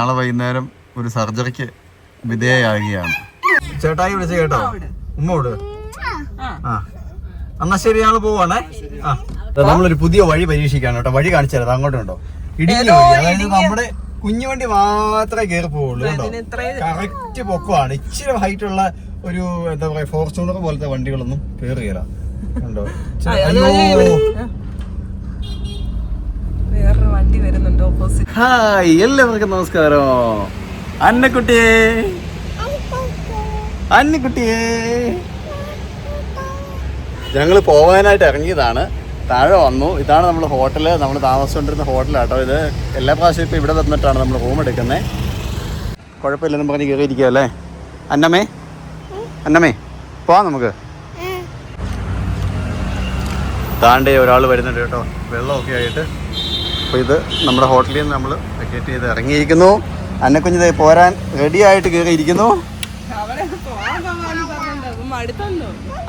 നാളെ വൈകുന്നേരം ഒരു സർജറിക്ക് വിധേയയാകുകയാണ്. ചേട്ടായി വിളിച്ച് കേട്ടോ. ഉമ്മോട് ആ. എന്നാ ശരി ഞങ്ങൾ പോവാണേ. ആ. നമ്മളൊരു പുതിയ വഴി പരീക്ഷിക്കാണ് കേട്ടോ. വഴി കാണിച്ചു തരാം അങ്ങോട്ടുണ്ടോ വഴി. അതായത് നമ്മുടെ കുഞ്ഞുവണ്ടി മാത്രമേ കയറി പോവുള്ളൂ കേട്ടോ. കറക്റ്റ് പൊക്കമാണ് ഇച്ചിരി ഹൈറ്റ് ഉള്ള ഒരു എന്താ പറയാ ഫോർച്യൂണർ പോലത്തെ വണ്ടികളൊന്നും കയറി കയറാം ഉണ്ടോ വരുന്നുണ്ട് ഓപ്പോസിറ്റ് ഹായ് എല്ലാവർക്കും നമസ്കാരം. അന്നക്കുട്ടിയെ. അന്നക്കുട്ടിയെ. ഞങ്ങൾ പോകാനായിട്ട് ഇറങ്ങിയതാണ്. താഴെ വന്നു. ഇതാണ് നമ്മൾ ഹോട്ടൽ നമ്മൾ താമസിച്ചുകൊണ്ടിരുന്ന ഹോട്ടലാട്ടോ ഇത്. എല്ലാ പ്രാവശ്യം ഇപ്പോൾ ഇവിടെ വന്നിട്ടാണ് നമ്മൾ റൂം എടുക്കുന്നത് കുഴപ്പമില്ലെന്ന് പറഞ്ഞ് കയറിയിരിക്കുക അല്ലേ? അന്നമ്മേ. അന്നമ്മേ പോവാം നമുക്ക്. താണ്ടേ ഒരാൾ വരുന്നുണ്ട് കേട്ടോ. വെള്ളമൊക്കെ ആയിട്ട്. അപ്പോൾ ഇത് നമ്മുടെ ഹോട്ടലിൽ നിന്ന് നമ്മൾ വെക്കേറ്റ് ചെയ്ത് ഇറങ്ങിയിരിക്കുന്നു. അന്നക്കുഞ്ഞിത് പോരാൻ റെഡി ആയിട്ട് കയറിയിരിക്കുന്നു.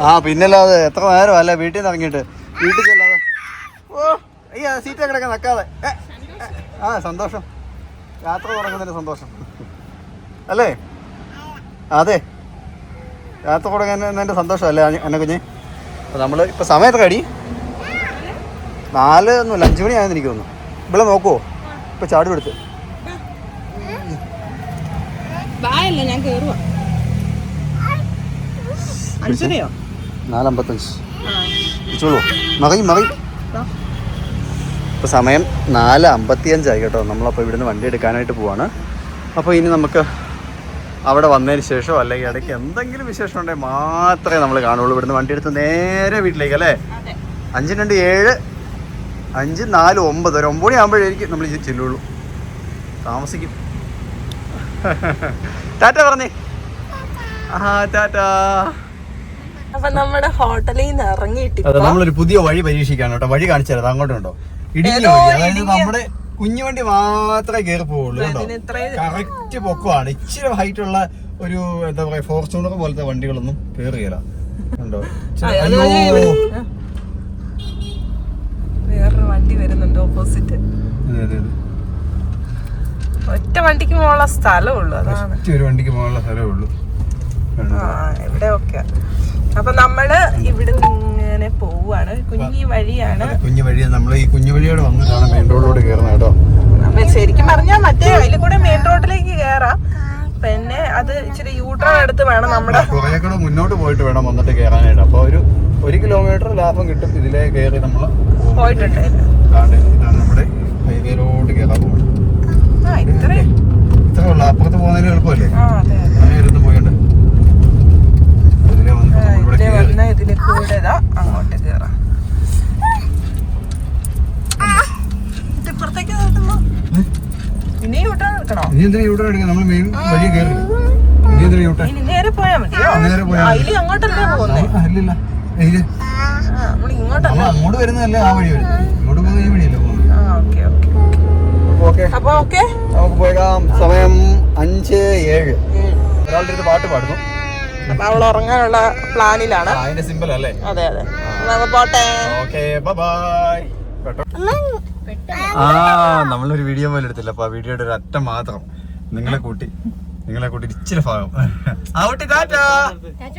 ആ പിന്നല്ലാതെ എത്ര നേരം അല്ല വീട്ടിൽ നിന്ന് ഇറങ്ങിയിട്ട്? വീട്ടിൽ ചെല്ലാതെ. ഓ അയ്യാ സീറ്റ് കിടക്കാൻ ഏ, ആ സന്തോഷം. യാത്ര തുടങ്ങുന്നതിന് സന്തോഷം. അല്ലേ? അതെ. യാത്ര തുടങ്ങുന്നതിന്റെ സന്തോഷമല്ലേ എന്നെ കുഞ്ഞ് അപ്പോൾ നമ്മൾ ഇപ്പോൾ സമയത്ത് കടി നാല് ഒന്നുമില്ല അഞ്ച് മണിയായെന്ന് എനിക്ക് തോന്നുന്നു. ഇവിടെ നോക്കുവോ ഇപ്പൊ ചാടി എടുത്ത് നാലമ്പത്തഞ്ച്. വിളിച്ചോളൂ. മറിയും മറിയും ഇപ്പോൾ സമയം നാല് അമ്പത്തിയഞ്ചായി കേട്ടോ. നമ്മളപ്പോൾ ഇവിടുന്ന് വണ്ടി എടുക്കാനായിട്ട് പോവാണ്. അപ്പോൾ ഇനി നമുക്ക് അവിടെ വന്നതിന് ശേഷം അല്ലെങ്കിൽ ഇടയ്ക്ക് എന്തെങ്കിലും വിശേഷം ഉണ്ടെങ്കിൽ മാത്രമേ നമ്മൾ കാണുള്ളൂ. ഇവിടുന്ന് വണ്ടി എടുത്ത് നേരെ വീട്ടിലേക്ക് അല്ലേ? അഞ്ച് രണ്ട് ഏഴ് അഞ്ച് നാല് ഒമ്പത് ഒരു ഒമ്പത് മണി ആകുമ്പോഴായിരിക്കും നമ്മൾ ഇത് ചെല്ലുള്ളൂ. താമസിക്കും. ടാറ്റ പറഞ്ഞേ. ആ ടാറ്റ. അപ്പൊ നമ്മുടെ ഹോട്ടലിൽ നിന്ന് ഇറങ്ങിയിട്ട് അതെ നമ്മളൊരു പുതിയ വഴി പരീക്ഷിക്കാണ് കേട്ടോ. വഴി കാണിച്ചു തരാം അങ്ങോട്ടുണ്ടോ ഇടുങ്ങിയ വഴി അതായത് നമ്മുടെ കുഞ്ഞുവണ്ടി മാത്രമേ കയറി പോവുള്ളൂ കേട്ടോ. കറക്റ്റ് പൊക്കമാണ്. ഇച്ചിരി ഹൈറ്റ് ഉള്ള ഒരു എന്താ പറയാ ഫോർച്യൂണർ പോലത്തെ വണ്ടികളൊന്നും കയറുകയില്ല കണ്ടോ ഇച്ചിരി- ആ, അത് അയ്യോ. ഇവിടെ- ആ. വേറൊരു വണ്ടി വരുന്നുണ്ട് ഓപ്പോസിറ്റ്. ഒറ്റ വണ്ടിക്ക് പോകാനുള്ള സ്ഥലമുള്ളൂ അതാണ്. ഒറ്റ ഒരു വണ്ടിക്ക് പോകാനുള്ള സ്ഥലമേ ഉള്ളൂ. ആ ഇവിടെ ഒക്കെ. അപ്പൊ നമ്മൾ ഇവിടെ ഇങ്ങനെ പോവാണ്. കുഞ്ഞി വഴിയാണ്. കുഞ്ഞു വഴി നമ്മൾ ഈ കുഞ്ഞു വഴിയോട് വന്നിട്ടാണ് മെയിൻ റോഡിലൂടെ കയറുന്നത് കേട്ടോ. ശരിക്കും പറഞ്ഞാൽ മറ്റേ അതിൽ കൂടെ മെയിൻ റോഡിലേക്ക് കയറാം പിന്നെ അത് ഇച്ചിരി യൂട്ടേൺ എടുത്ത് വേണം നമ്മുടെ കുറേ കൂടെ മുന്നോട്ട് പോയിട്ട് വേണം വന്നിട്ട് കയറാനായിട്ട് അപ്പൊ ഒരു ഒരു കിലോമീറ്റർ ലാഭം കിട്ടും ഇതിലേ കയറി നമ്മൾ പോയിട്ടുണ്ട് ഇതാണ് നമ്മുടെ ഹൈവേയിലോട്ട് കയറാൻ പോകുന്നത് ഇത്രേ. ഉള്ളൂ. അപ്പുറത്ത് പോകുന്നതിന് എളുപ്പമല്ലേ? അങ്ങനെ ഇരുന്ന് പോയുണ്ട് ഇതിലേ വന്ന് ഇതിലെ കൂടെ അങ്ങോട്ട് കയറാം ഇത് ഇപ്പുറത്തേക്ക് നോക്കുമ്പോ ഇനി യൂട്ടേൺ എടുക്കണോ ഇനി എന്തിനാ യൂട്ടർ എടുക്കുക നമ്മൾ മെയിൻ വഴി കയറി ഇനി എന്തിനാ നേരെ പോയാ മതിയോ? നേരെ പോയാ മതി. അതിൽ അങ്ങോട്ടല്ലേ പോകുന്നേ? ഇല്ലില്ല. അങ്ങോട്ട് വരുന്നതല്ലേ ആ വഴി വരുന്നത്. ഇങ്ങോട്ട് പോകുന്ന ഈ വഴിയല്ലേ പോകുന്നത്. ആ ഓക്കെ ഓക്കെ ഓക്കെ. അപ്പൊ ഓക്കെ? നമുക്ക് പോയേക്കാം. സമയം അഞ്ച് ഏഴ്. ഒരാളുടെ അടുത്ത് പാട്ട് പാടുന്നു. അപ്പൊ അവൾ ഉറങ്ങാനുള്ള പ്ലാനിലാണ്. അതിന്റെ സിമ്പിൾ അല്ലേ? അതെ അതെ. നമ്മ പോട്ടെ. ഓക്കെ ബൈ ആ നമ്മളൊരു വീഡിയോ പോലെ എടുത്തില്ല. അപ്പൊ ആ വീഡിയോയുടെ ഒരു അറ്റം മാത്രം നിങ്ങളെ കൂട്ടി. നിങ്ങളെ കൂട്ടി ഇച്ചിരി ഭാഗം. ആ കുട്ടി ടാറ്റ.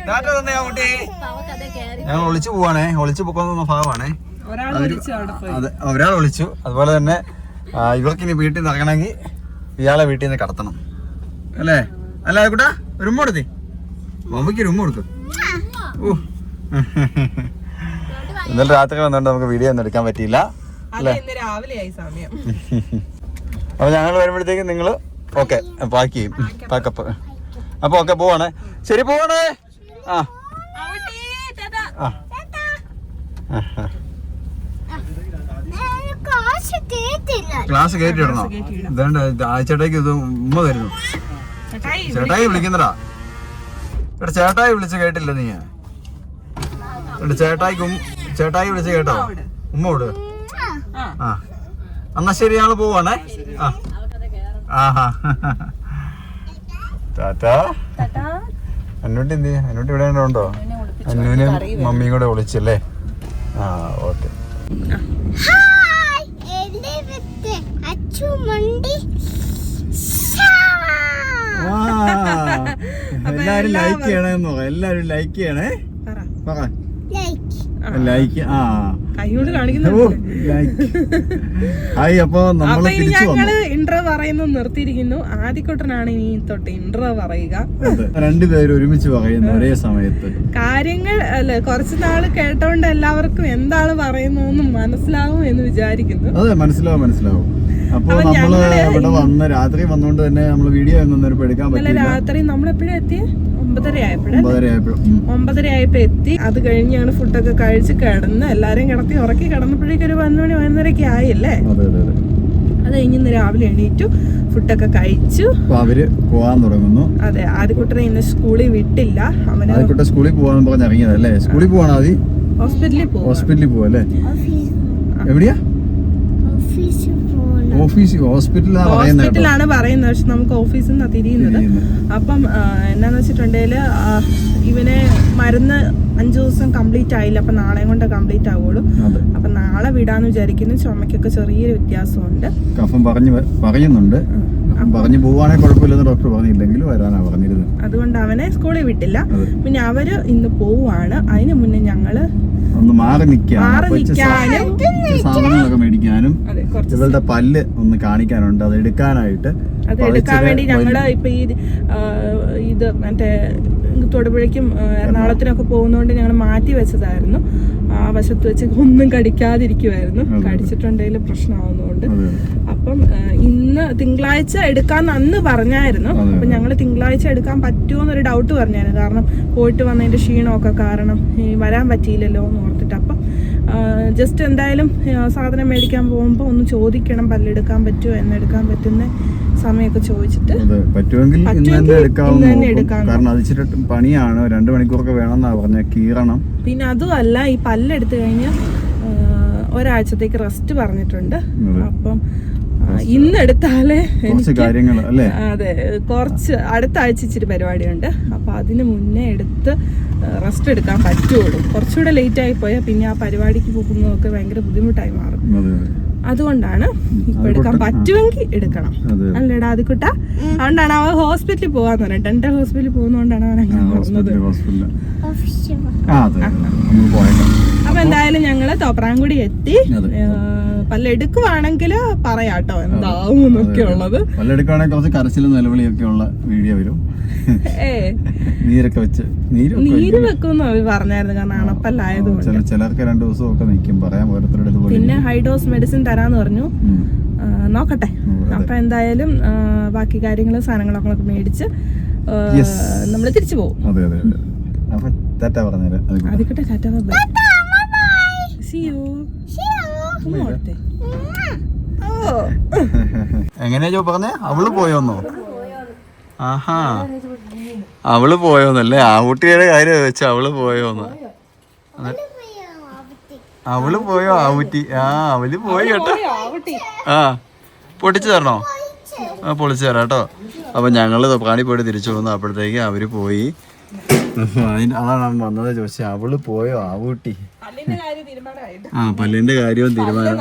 ടാറ്റ തന്നെ ആ കുട്ടി. ഞങ്ങൾ ഒളിച്ചു പോവാണേ. ഒളിച്ചു പോക്കുന്ന ഭാഗമാണേ. അതെ ഒരാൾ ഒളിച്ചു. അതുപോലെ തന്നെ ഇവർക്ക് ഇവർക്കിനി വീട്ടിൽ നിന്ന് ഇറങ്ങണമെങ്കിൽ ഇയാളെ വീട്ടിൽ നിന്ന് കടത്തണം. അല്ലേ? അല്ല കൂട്ടാ? ഒരു കൊടുത്തി. ഒരു ഉമ്മ കൊടുക്കും. ഓ ഇന്നലെ രാത്രി വന്നുകൊണ്ട് നമുക്ക് വീഡിയോ ഒന്നും എടുക്കാൻ പറ്റിയില്ല. അല്ലേ? ഇന്ന് രാവിലെ ആയി സമയം. അപ്പൊ ഞങ്ങൾ വരുമ്പോഴത്തേക്ക് നിങ്ങൾ ഓക്കെ പാക്ക് ചെയ്യും. പാക്കപ്പ് അപ്പൊ ഓക്കെ പോവാണേ. ശരി പോവാണേ. ആ. ആ. ക്ലാസ് കയറ്റി ഇടണോ ഇതേണ്ട ചേട്ടായിക്ക് ഇത് ഉമ്മ തരുന്നു. ചേട്ടായി ചേട്ടായി വിളിക്കുന്നടാ ഇവിടെ ചേട്ടായി വിളിച്ച് കേട്ടില്ല നീ. ഇവിടെ ചേട്ടായിക്ക് ചേട്ടായി വിളിച്ച് കേട്ടോ. ഉമ്മ വിട് ആ. ആ. എന്നാ ശരി ഞങ്ങൾ പോവാണേ. ആ. ടാറ്റാ അന്നൂട്ടി എന്ത് അന്നൂട്ടി ഇവിടെ ഉണ്ടോ? അന്നൂനും മമ്മിയും കൂടെ വിളിച്ചല്ലേ? ആ ഓക്കെ. എല്ലാരും ലൈക്ക് ചെയ്യണമെന്നോ എല്ലാരും ലൈക്ക് ചെയ്യണേ. പറ. ലൈക്ക് ആ. കൈകൊണ്ട് കാണിക്കുന്നു അപ്പൊ ഇനി ഞങ്ങൾ ഇൻട്രോ പറയുന്നത് നിർത്തിയിരിക്കുന്നു. ആദ്യക്കുട്ടനാണ് ഇനി തൊട്ട് ഇൻട്രോ പറയുക. രണ്ടുപേരും ഒരുമിച്ച് പറയുന്നു ഒരേ സമയത്ത്. കാര്യങ്ങൾ അല്ലെ കുറച്ച് നാൾ കേട്ടോണ്ട് എല്ലാവർക്കും എന്താണ് പറയുന്നതെന്ന് മനസ്സിലാവും എന്ന് വിചാരിക്കുന്നു. അതെ മനസ്സിലാവും മനസ്സിലാവും. അപ്പൊ നമ്മൾ ഇവിടെ വന്ന് രാത്രി വന്നോണ്ട് തന്നെ നമ്മൾ വീഡിയോ ഒന്നും എടുക്കാൻ പറ്റില്ല രാത്രി നമ്മളെപ്പോഴും എത്തിയ? ഒമ്പതര ആയപ്പോഴേ. ഒമ്പതര ആയപ്പോ എത്തി. അത് കഴിഞ്ഞാണ് ഞങ്ങൾ ഫുഡൊക്കെ കഴിച്ച് കിടന്ന് എല്ലാരെയും കിടത്തി ഉറക്കി കിടന്നപ്പോഴേക്കും ഒരു പതിനൊന്ന് മണി പതിനൊന്നരയൊക്കെ ആയില്ലേ? അതെ അതെ അതെ. അത് കഴിഞ്ഞ് ഇന്ന് രാവിലെ എണീറ്റു ഫുഡൊക്കെ കഴിച്ചു. അവർ പോവാൻ തുടങ്ങുന്നു. അതെ ആദ്യക്കുട്ടനെ ഇന്ന് സ്കൂളിൽ വിട്ടില്ല. അവനെ സ്കൂളിൽ പോവാൻ പറഞ്ഞ് ഇറങ്ങിയതല്ലേ സ്കൂളിൽ പോവാണോ ആദ്യം ഹോസ്പിറ്റലിൽ പോവാ. ഹോസ്പിറ്റലിൽ പോവാ അല്ലേ? എവിടെയാ? ഓഫീസ് ഹോസ്പിറ്റലാണ് പറയുന്നത് ഹോസ്പിറ്റലാണ് പറയുന്നത്. പക്ഷെ നമുക്ക് ഓഫീസിൽ നിന്നാണ് തിരിയുന്നത്. അപ്പം എന്നാന്ന് വെച്ചിട്ടുണ്ടെങ്കിൽ ഇവനെ മരുന്ന് അഞ്ചു ദിവസം കംപ്ലീറ്റ് ആയില്ല. അപ്പം നാളെ കൊണ്ട് കംപ്ലീറ്റ് ആവുള്ളൂ. അപ്പൊ അപ്പം നാളെ വിടാന്ന് വിചാരിക്കുന്നു. ചുമക്കൊക്കെ ചെറിയൊരു വ്യത്യാസമുണ്ട്. കഫം പറഞ്ഞു പറയുന്നുണ്ട്. പറഞ്ഞു പോവാണെങ്കിൽ കുഴപ്പമില്ലെന്ന് ഡോക്ടർ പറഞ്ഞില്ലെങ്കിൽ വരാനാ പറഞ്ഞിരുന്നത്. അതുകൊണ്ട് അവനെ സ്കൂളിൽ വിട്ടില്ല. പിന്നെ അവർ ഇന്ന് പോവാണ്. അതിനു മുന്നേ ഞങ്ങൾ ഒന്ന് മാറി നിൽക്കാനും സാധനങ്ങളൊക്കെ മേടിക്കാനും ഇവളുടെ പല്ല് ഒന്ന് കാണിക്കാനുണ്ട്. അത് എടുക്കാനായിട്ട് അത് എടുക്കാൻ വേണ്ടി ഞങ്ങൾ ഇപ്പൊ ഈ ഇത് മറ്റേ തൊടുപുഴയ്ക്കും എറണാകുളത്തിനൊക്കെ പോകുന്നതുകൊണ്ട് ഞങ്ങൾ മാറ്റി വെച്ചതായിരുന്നു. ആ വശത്ത് വെച്ച് ഒന്നും കടിക്കാതിരിക്കുമായിരുന്നു കടിച്ചിട്ടുണ്ടെങ്കിൽ പ്രശ്നമാവുന്നതുകൊണ്ട്. അപ്പം ഇന്ന് തിങ്കളാഴ്ച എടുക്കാന്ന് അന്ന് പറഞ്ഞായിരുന്നു. അപ്പം ഞങ്ങൾ തിങ്കളാഴ്ച എടുക്കാൻ പറ്റുമോ എന്നൊരു ഡൗട്ട് പറഞ്ഞായിരുന്നു. കാരണം പോയിട്ട് വന്നതിന്റെ ക്ഷീണമൊക്കെ കാരണം ഈ വരാൻ പറ്റിയില്ലല്ലോ എന്ന് ഓർത്തിട്ട്. അപ്പം ജസ്റ്റ് എന്തായാലും സാധനം മേടിക്കാൻ പോകുമ്പോൾ ഒന്ന് ചോദിക്കണം പല്ലെടുക്കാൻ പറ്റുമോ എന്നെടുക്കാൻ പറ്റുന്ന. സമയമൊക്കെ ചോദിച്ചിട്ട് പറ്റുമെങ്കിൽ തന്നെ. എടുക്കാം. കാരണം അത് ഇച്ചിരി പണിയാണ് രണ്ടു മണിക്കൂറൊക്കെ വേണമെന്നാ പറഞ്ഞ കീറണം. പിന്നെ അതുമല്ല ഈ പല്ലെടുത്തു കഴിഞ്ഞാൽ ഒരാഴ്ചത്തേക്ക് റെസ്റ്റ് പറഞ്ഞിട്ടുണ്ട്. അപ്പം ഇന്നെടുത്താലേ ഇന്ന് എടുത്താലേ അല്ലേ? അതെ കുറച്ച് അടുത്ത ആഴ്ച ഇച്ചിരി പരിപാടിയുണ്ട്. അപ്പൊ അതിന് മുന്നേ എടുത്ത് റെസ്റ്റ് എടുക്കാൻ പറ്റുള്ളൂ. കുറച്ചുകൂടെ ലേറ്റ് ആയി പോയാൽ പിന്നെ ആ പരിപാടിക്ക് പോകുന്നതൊക്കെ ഭയങ്കര ബുദ്ധിമുട്ടായി മാറും. അതുകൊണ്ടാണ് ഇപ്പൊ എടുക്കാൻ പറ്റുമെങ്കിൽ എടുക്കണം. അല്ലേടാ അത് കുട്ട അതുകൊണ്ടാണ് അവൻ ഹോസ്പിറ്റലിൽ പോകാന്ന് പറഞ്ഞത്. ഡെന്റൽ ഹോസ്പിറ്റലിൽ പോകുന്നോണ്ടാണ് അവൻ അങ്ങനെ പറഞ്ഞത്. അപ്പൊ എന്തായാലും ഞങ്ങൾ തോപ്രാംകുടി എത്തി. പല്ലെടുക്കുവാണെങ്കിൽ പല്ലെടുക്കുവാണെങ്കിൽ പറയാട്ടോ എന്താവും എന്നൊക്കെ ഉള്ളത്. പല്ലെടുക്കുവാണെങ്കിൽ കുറച്ച് കരച്ചിലും നിലവിളിയൊക്കെ ഉള്ള വീഡിയോ വരും. നീരൊക്കെ വെച്ച് നീര് വെക്കും. വെക്കുമെന്ന് അവർ പറഞ്ഞായിരുന്നു. കാരണം അണപ്പല്ലായതുകൊണ്ട്. ചില ചിലർക്ക് രണ്ടു ദിവസം ഒക്കെ നിൽക്കും പറയാം ഓരോരുത്തരുടെ പിന്നെ ഹൈ ഡോസ് മെഡിസിൻ തരാന്ന് പറഞ്ഞു. നോക്കട്ടെ. അപ്പൊ എന്തായാലും ബാക്കി കാര്യങ്ങളും സാധനങ്ങളൊക്കെ മേടിച്ച് നമ്മൾ നമ്മൾ തിരിച്ചു പോകും അതെ അതെ അതെ അപ്പൊ പറഞ്ഞേരാ. ആദ്യക്കട്ടെ ടാറ്റ ബൈ സി യു എങ്ങനെയാ ജോ പറഞ്ഞേ? അവൾ പോയോന്നോ? ആഹാ. അവൾ പോയോന്നല്ലേ? ആ കുട്ടിയുടെ കാര്യം വെച്ച അവൾ പോയോന്ന്. അവൾ പോയോ ആ കുട്ടി ആ അവൾ പോയി കേട്ടോ. ആവട്ടെ? ആ. പൊട്ടിച്ചു തരണോ? ആ പൊളിച്ചു തരാം കേട്ടോ. അപ്പൊ ഞങ്ങൾ പ്രാണി പോയിട്ട് തിരിച്ചു വന്നു. അപ്പോഴത്തേക്ക് അവർ പോയി. അതാണ് വന്നത് ചോദിച്ചത് അവൾ പോയോ? ആ കൂട്ടി പല്ലിന്റെ കാര്യം തീരുമാനമായിട്ട്. ആ പല്ലിന്റെ കാര്യവും തീരുമാനം.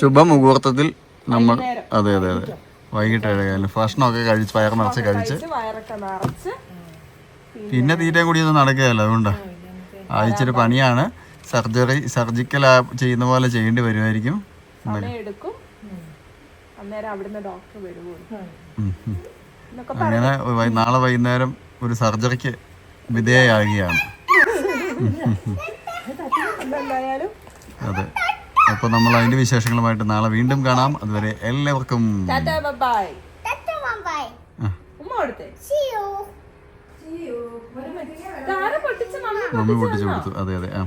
ശുഭമുഹൂർത്തത്തിൽ നമ്മൾ അതെ അതെ അതെ. വൈകിട്ട്. ഏഴായാലും ഭക്ഷണമൊക്കെ കഴിച്ച് വയർ നിറച്ച് കഴിച്ച്. പിന്നെ തീറ്റയും കൂടി ഒന്നും നടക്കുകയല്ല അതുകൊണ്ടാ. ആ ഇച്ചിരി പണിയാണ്. സർജറി സർജിക്കൽ ചെയ്യുന്ന പോലെ ചെയ്യേണ്ടി വരുമായിരിക്കും. എടുക്കും. അന്നേരം അവിടുന്ന് ഡോക്ടർ വരുമോ. അങ്ങനെ വൈ- നാളെ വൈകുന്നേരം ഒരു സർജറിക്ക് വിധേയയാകുകയാണ് എന്തായാലും. അതെ. അപ്പോൾ നമ്മൾ അതിന്റെ വിശേഷങ്ങളുമായിട്ട് നാളെ വീണ്ടും കാണാം. അതുവരെ എല്ലാവർക്കും മമ്മി പൊട്ടിച്ചു കൊടുത്തു. അതെ അതെ ആ.